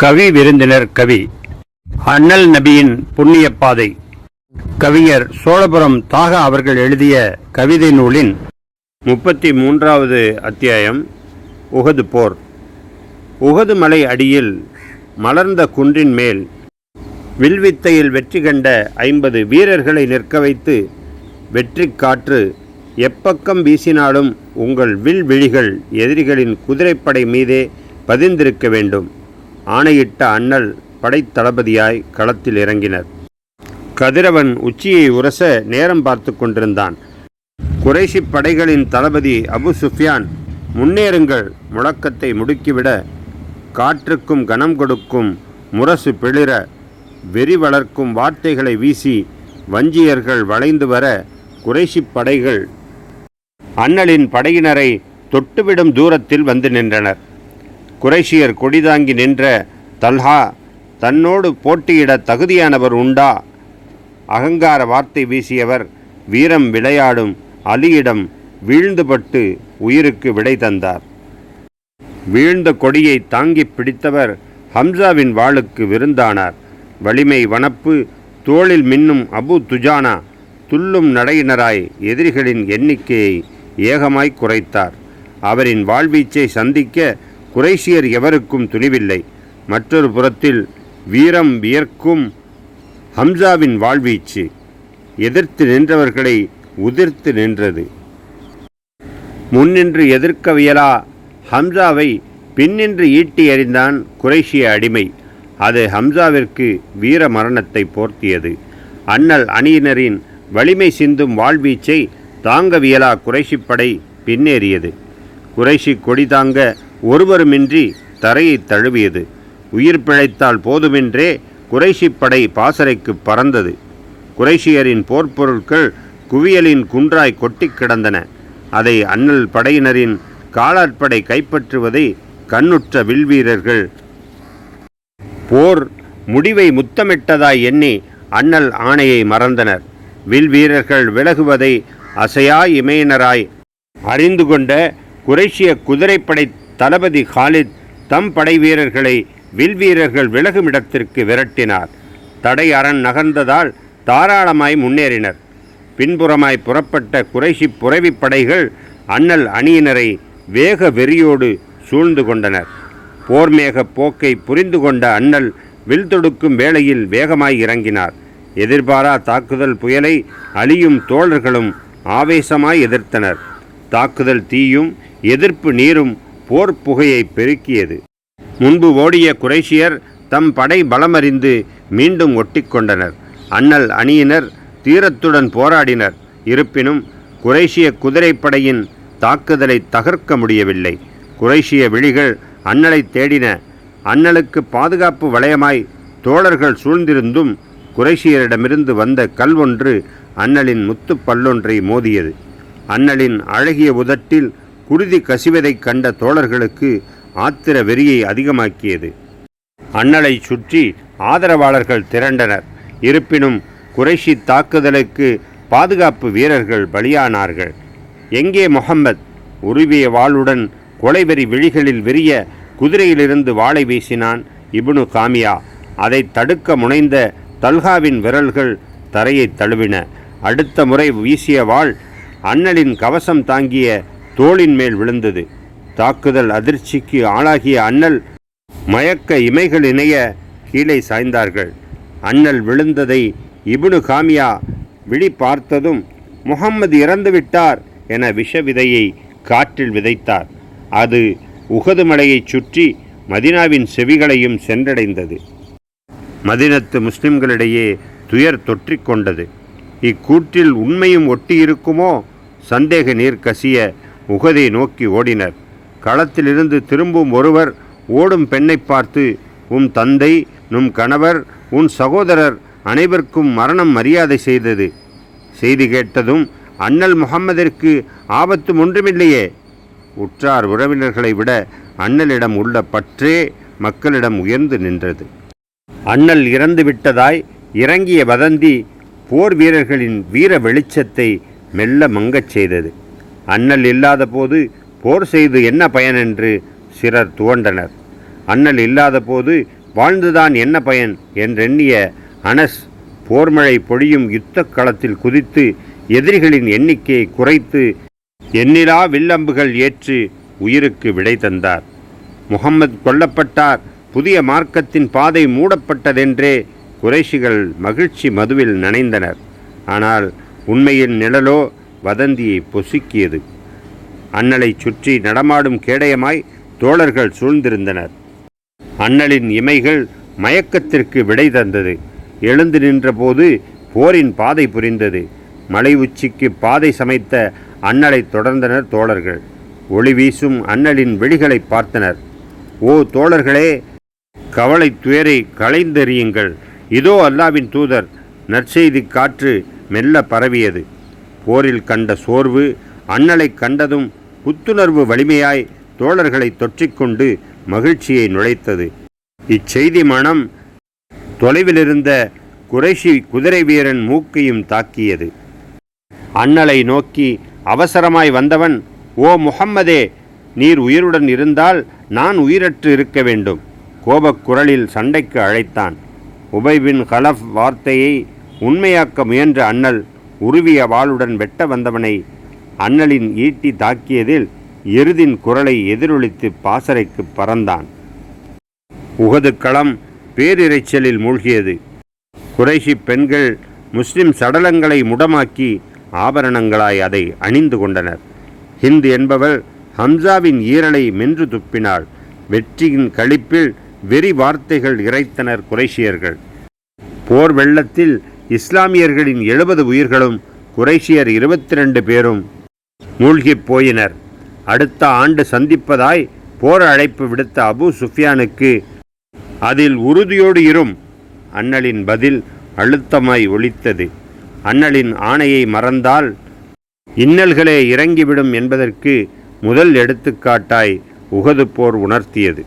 கவி விருந்தினர் கவி. அண்ணல் நபியின் புண்ணிய பாதை. கவிஞர் சோழபுரம் தாகா அவர்கள் எழுதிய கவிதை நூலின் முப்பத்தி மூன்றாவது அத்தியாயம் உகது போர். உகது மலை அடியில் மலர்ந்த குன்றின் மேல் வில்வித்தையில் வெற்றி கண்ட ஐம்பது வீரர்களை நிற்க வைத்து வெற்றி காற்று எப்பக்கம் வீசினாலும் உங்கள் வில் விழிகள் எதிரிகளின் குதிரைப்படை மீதே பதிந்திருக்க வேண்டும். ஆணையிட்ட அண்ணல் படைத்தளபதியாய் களத்தில் இறங்கினர். கதிரவன் உச்சியை உரச நேரம் பார்த்து கொண்டிருந்தான். குறைஷி படைகளின் தளபதி அபு சுஃபியான் முன்னேறுங்கள் முழக்கத்தை முடுக்கிவிட காற்றுக்கும் கனம் கொடுக்கும் முரசு பிளிர வெறி வளர்க்கும் வார்த்தைகளை வீசி வஞ்சியர்கள் வளைந்து வர குறைஷி படைகள் அண்ணலின் படையினரை தொட்டுவிடும் தூரத்தில் வந்து நின்றனர். குறைஷியர் கொடிதாங்கி நின்ற தல்ஹா தன்னோடு போட்டியிட தகுதியானவர் உண்டா? அகங்கார வார்த்தை வீசியவர் வீரம் விளையாடும் அலியிடம் வீழ்ந்துபட்டு உயிருக்கு விடை தந்தார். வீழ்ந்த கொடியை தாங்கிப் பிடித்தவர் ஹம்சாவின் வாளுக்கு விருந்தானார். வலிமை வனப்பு தோளில் மின்னும் அபு துஜானா துள்ளும் நடையினராய் எதிரிகளின் எண்ணிக்கையை ஏகமாய் குறைத்தார். அவரின் வாழ்வீச்சை சந்திக்க குறைஷியர் எவருக்கும் துணிவில்லை. மற்றொரு புறத்தில் வீரம் வியர்க்கும் ஹம்சாவின் வாழ்வீச்சு. எதிர்த்து நின்றவர்களை உதிர்த்து நின்றது. முன்னின்று எதிர்க்கவியலா ஹம்சாவை பின்னின்று ஈட்டி எறிந்தான் குறைஷிய அடிமை. அது ஹம்சாவிற்கு வீர மரணத்தை போர்த்தியது. அண்ணல் அணியினரின் வலிமை சிந்தும் வாழ்வீச்சை தாங்கவியலா குறைஷிப்படை பின்னேறியது. குறைஷி கொடி தாங்க ஒருவருமின்றி தரையை தழுவியது. உயிர் பிழைத்தால் போதுமென்றே குறைஷிப்படை பாசறைக்கு பறந்தது. குறைஷியரின் போர்ப்பொருட்கள் குவியலின் குன்றாய் கொட்டிக் கிடந்தன. அதை அண்ணல் படையினரின் காலாட்படை கைப்பற்றுவதை கண்ணுற்ற வில்வீரர்கள் போர் முடிவை முத்தமிட்டதாய் எண்ணி அண்ணல் ஆணையை மறந்தனர். வில் வீரர்கள் விலகுவதை அசையா இமையினராய் அறிந்து கொண்ட குறைஷிய குதிரைப்படை தளபதி ஹாலித் தம் படை வீரர்களை வில் வீரர்கள் விலகும் இடத்திற்கு விரட்டினார். தடை அரண் நகர்ந்ததால் தாராளமாய் முன்னேறினர். பின்புறமாய் புறப்பட்ட குறைஷி புறவி படைகள் அண்ணல் அணியினரை வேக வெறியோடு சூழ்ந்து கொண்டனர். போர்மேக போக்கை புரிந்து கொண்ட அண்ணல் வில் தொடுக்கும் வேளையில் வேகமாய் இறங்கினார். எதிர்பாரா தாக்குதல் புயலை அழியும் தோழர்களும் ஆவேசமாய் எதிர்த்தனர். தாக்குதல் தீயும் எதிர்ப்பு நீரும் போர் புகையை பெருக்கியது. முன்பு ஓடிய குறைஷியர் தம் படை பலமறிந்து மீண்டும் ஒட்டிக்கொண்டனர் அண்ணல் அணியினர் தீரத்துடன் போராடினர். இருப்பினும் குரேஷிய குதிரைப்படையின் தாக்குதலை தகர்க்க முடியவில்லை. குறைஷிய விழிகள் அண்ணலை தேடின. அண்ணலுக்கு பாதுகாப்பு வளையமாய் தோழர்கள் சூழ்ந்திருந்தும் குரேஷியரிடமிருந்து வந்த கல் ஒன்று அண்ணலின் முத்து பல்லொன்றை மோதியது. அண்ணலின் அழகிய உதட்டில் குருதி கசிவதைக் கண்ட தோழர்களுக்கு ஆத்திர வெறியை அதிகமாக்கியது. அண்ணலை சுற்றி ஆதரவாளர்கள் திரண்டனர். இருப்பினும் குறைஷி தாக்குதலுக்கு பாதுகாப்பு வீரர்கள் பலியானார்கள். எங்கே முகம்மத் உருவிய வாளுடன் கொலைவெறி விழிகளில் விரிய குதிரையிலிருந்து வாளை வீசினான் இப்னு காமியா. அதை தடுக்க முனைந்த தல்காவின் விரல்கள் தரையை தழுவின. அடுத்த முறை வீசிய வாள் அண்ணலின் கவசம் தாங்கிய தோளின் மேல் விழுந்தது. தாக்குதல் அதிர்ச்சிக்கு ஆளாகிய அண்ணல் மயக்க இமைகள் இணைய கீழே சாய்ந்தார்கள். அண்ணல் விழுந்ததை இபுனு காமியா விழி பார்த்ததும் முகம்மது இறந்துவிட்டார் என விஷ விதையை காற்றில் விதைத்தார். அது உகது மலையைச் சுற்றி மதினாவின் செவிகளையும் சென்றடைந்தது. மதினத்து முஸ்லிம்களிடையே துயர் தொற்றிக்கொண்டது. இக்கூற்றில் உண்மையும் ஒட்டியிருக்குமோ? சந்தேக நீர் கசிய உகதை நோக்கி ஓடினர். களத்திலிருந்து திரும்பும் ஒருவர் ஓடும் பெண்ணை பார்த்து உன் தந்தை நும் கணவர் உன் சகோதரர் அனைவருக்கும் மரணம் மரியாதை செய்தது. செய்தி கேட்டதும் அண்ணல் முகம்மதிற்கு ஆபத்து ஒன்றுமில்லையே. உற்றார் உறவினர்களை விட அண்ணலிடம் உள்ள பற்றே மக்களிடம் உயர்ந்து நின்றது. அண்ணல் இறந்து விட்டதாய் இறங்கிய வதந்தி போர் வீரர்களின் வீர வெளிச்சத்தை மெல்ல மங்கச் செய்தது. அண்ணல் இல்லாத போது போர் செய்து என்ன பயன் என்று சிலர் துவண்டனர். அண்ணல் இல்லாத போது வாழ்ந்துதான் என்ன பயன் என்றெண்ணிய அனஸ் போர்மழை பொழியும் யுத்த களத்தில் குதித்து எதிரிகளின் எண்ணிக்கையை குறைத்து எண்ணிலா வில்லம்புகள் ஏற்று உயிருக்கு விடை தந்தார். முகம்மது கொல்லப்பட்டார். புதிய மார்க்கத்தின் பாதை மூடப்பட்டதென்றே குறைஷிகள் மகிழ்ச்சி மதுவில் நனைந்தனர். ஆனால் உண்மையின் நிழலோ வதந்தியை பொசுக்கியது. அண்ணலை சுற்றி நடமாடும் கேடயமாய் தோழர்கள் சூழ்ந்திருந்தனர். அண்ணலின் இமைகள் மயக்கத்திற்கு விடை தந்தது. எழுந்து நின்றபோது போரின் பாதை புரிந்தது. மலை உச்சிக்கு பாதை சமைத்த அண்ணலை தொடர்ந்தனர் தோழர்கள். ஒளி வீசும் அண்ணலின் விழிகளை பார்த்தனர். ஓ தோழர்களே கவலை துயரை களைந்தெறியுங்கள். இதோ அல்லாவின் தூதர். நற்செய்தி காற்று மெல்ல பரவியது. போரில் கண்ட சோர்வு அண்ணலை கண்டதும் புத்துணர்வு வலிமையாய் தோழர்களை தொற்றிக்கொண்டு மகிழ்ச்சியை நுழைத்தது. இச்செய்தி மனம் தொலைவிலிருந்த குறைஷி குதிரை வீரன் மூக்கையும் தாக்கியது. அண்ணலை நோக்கி அவசரமாய் வந்தவன் ஓ முகம்மதே நீர் உயிருடன் இருந்தால் நான் உயிரற்று இருக்க வேண்டும் கோபக் குரலில் சண்டைக்கு அழைத்தான். உபைபின் ஹலஃப் வார்த்தையை உண்மையாக்க முயன்ற அண்ணல் உருவிய வாளுடன் வெட்ட வந்தவனை அண்ணலின் ஈட்டி தாக்கியதில் எருதின் குரலை எதிரொலித்து பாசறைக்கு பறந்தான். உகது களம் பேரிரைச்சலில் மூழ்கியது. குறைஷி பெண்கள் முஸ்லிம் சடலங்களை முடமாக்கி ஆபரணங்களாய் அதை அணிந்து கொண்டனர். ஹிந்து என்பவள் ஹம்சாவின் ஈரலை மென்று துப்பினாள். வெற்றியின் களிப்பில் வெறி வார்த்தைகள் இறைத்தனர் குறைஷியர்கள். போர் வெள்ளத்தில் இஸ்லாமியர்களின் எழுபது உயிர்களும் குறைஷியர் இருபத்தி ரெண்டு பேரும் மூழ்கிப் போயினர். அடுத்த ஆண்டு சந்திப்பதாய் போர் அழைப்பு விடுத்த அபு சுஃபியானுக்கு அதில் உறுதியோடு இரும். அண்ணலின் பதில் அழுத்தமாய் ஒழித்தது அண்ணலின் ஆணையை மறந்தால் இன்னல்களே இறங்கிவிடும் என்பதற்கு முதல் எடுத்துக்காட்டாய் உகது போர் உணர்த்தியது.